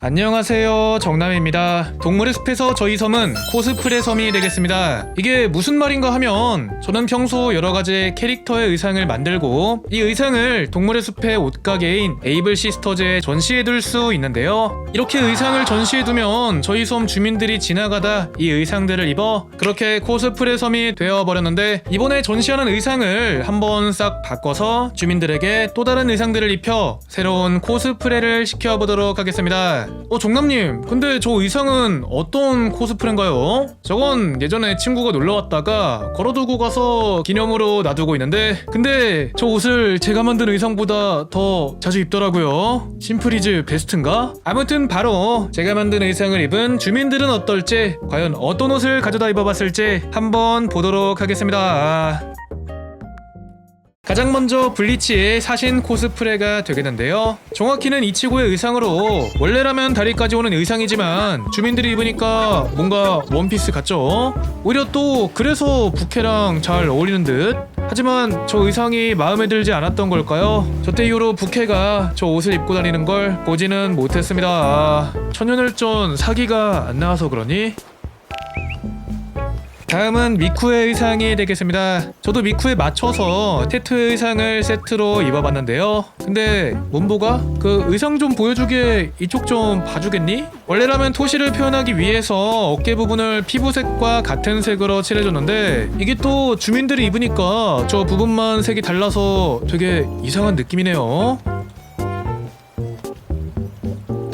안녕하세요. 정남입니다. 동물의 숲에서 저희 섬은 코스프레 섬이 되겠습니다. 이게 무슨 말인가 하면 저는 평소 여러가지 캐릭터의 의상을 만들고 이 의상을 동물의 숲의 옷가게인 에이블 시스터즈에 전시해둘 수 있는데요. 이렇게 의상을 전시해두면 저희 섬 주민들이 지나가다 이 의상들을 입어 그렇게 코스프레 섬이 되어버렸는데 이번에 전시하는 의상을 한번 싹 바꿔서 주민들에게 또 다른 의상들을 입혀 새로운 코스프레를 시켜보도록 하겠습니다 어 종남님 근데 저 의상은 어떤 코스프레인가요? 저건 예전에 친구가 놀러왔다가 걸어두고 가서 기념으로 놔두고 있는데 근데 저 옷을 제가 만든 의상보다 더 자주 입더라고요 심플이즈 베스트인가? 아무튼 바로 제가 만든 의상을 입은 주민들은 어떨지 과연 어떤 옷을 가져다 입어봤을지 한번 보도록 하겠습니다 가장 먼저 블리치의 사신 코스프레가 되겠는데요. 정확히는 이치고의 의상으로 원래라면 다리까지 오는 의상이지만 주민들이 입으니까 뭔가 원피스 같죠? 오히려 또 그래서 부캐랑 잘 어울리는 듯? 하지만 저 의상이 마음에 들지 않았던 걸까요? 저때 이후로 부캐가 저 옷을 입고 다니는 걸 보지는 못했습니다. 아, 천연혈전 사기가 안 나와서 그러니? 다음은 미쿠의 의상이 되겠습니다. 저도 미쿠에 맞춰서 테트 의상을 세트로 입어봤는데요. 근데 문보가 그 의상 좀 보여주게 이쪽 좀 봐주겠니? 원래라면 토시를 표현하기 위해서 어깨 부분을 피부색과 같은 색으로 칠해줬는데 이게 또 주민들이 입으니까 저 부분만 색이 달라서 되게 이상한 느낌이네요.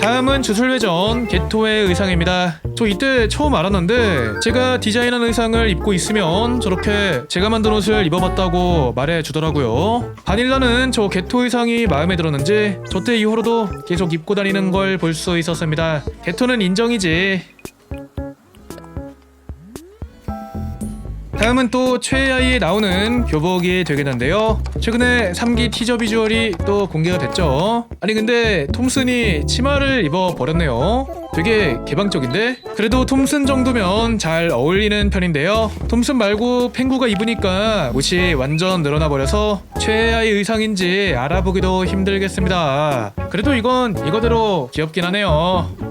다음은 주술회전 게토의 의상입니다. 저 이때 처음 알았는데 제가 디자인한 의상을 입고 있으면 저렇게 제가 만든 옷을 입어봤다고 말해주더라고요. 바닐라는 저 게토 의상이 마음에 들었는지 저 때 이후로도 계속 입고 다니는 걸 볼 수 있었습니다. 게토는 인정이지. 다음은 또 최애아이에 나오는 교복이 되겠는데요. 최근에 3기 티저 비주얼이 또 공개가 됐죠. 아니 근데 톰슨이 치마를 입어 버렸네요. 되게 개방적인데? 그래도 톰슨 정도면 잘 어울리는 편인데요. 톰슨 말고 펭구가 입으니까 옷이 완전 늘어나 버려서 최애아이 의상인지 알아보기도 힘들겠습니다. 그래도 이건 이거대로 귀엽긴 하네요.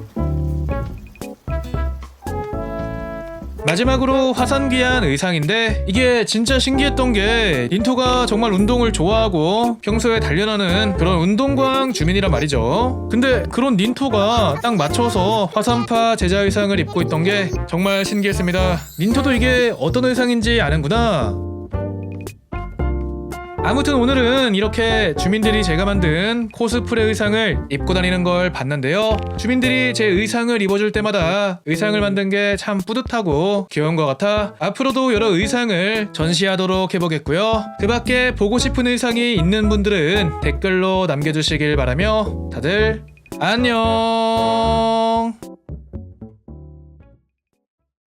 마지막으로 화산귀한 의상인데 이게 진짜 신기했던 게 닌토가 정말 운동을 좋아하고 평소에 단련하는 그런 운동광 주민이란 말이죠. 근데 그런 닌토가 딱 맞춰서 화산파 제자 의상을 입고 있던 게 정말 신기했습니다. 닌토도 이게 어떤 의상인지 아는구나. 아무튼 오늘은 이렇게 주민들이 제가 만든 코스프레 의상을 입고 다니는 걸 봤는데요. 주민들이 제 의상을 입어줄 때마다 의상을 만든 게 참 뿌듯하고 귀여운 것 같아 앞으로도 여러 의상을 전시하도록 해보겠고요. 그 밖에 보고 싶은 의상이 있는 분들은 댓글로 남겨주시길 바라며 다들 안녕!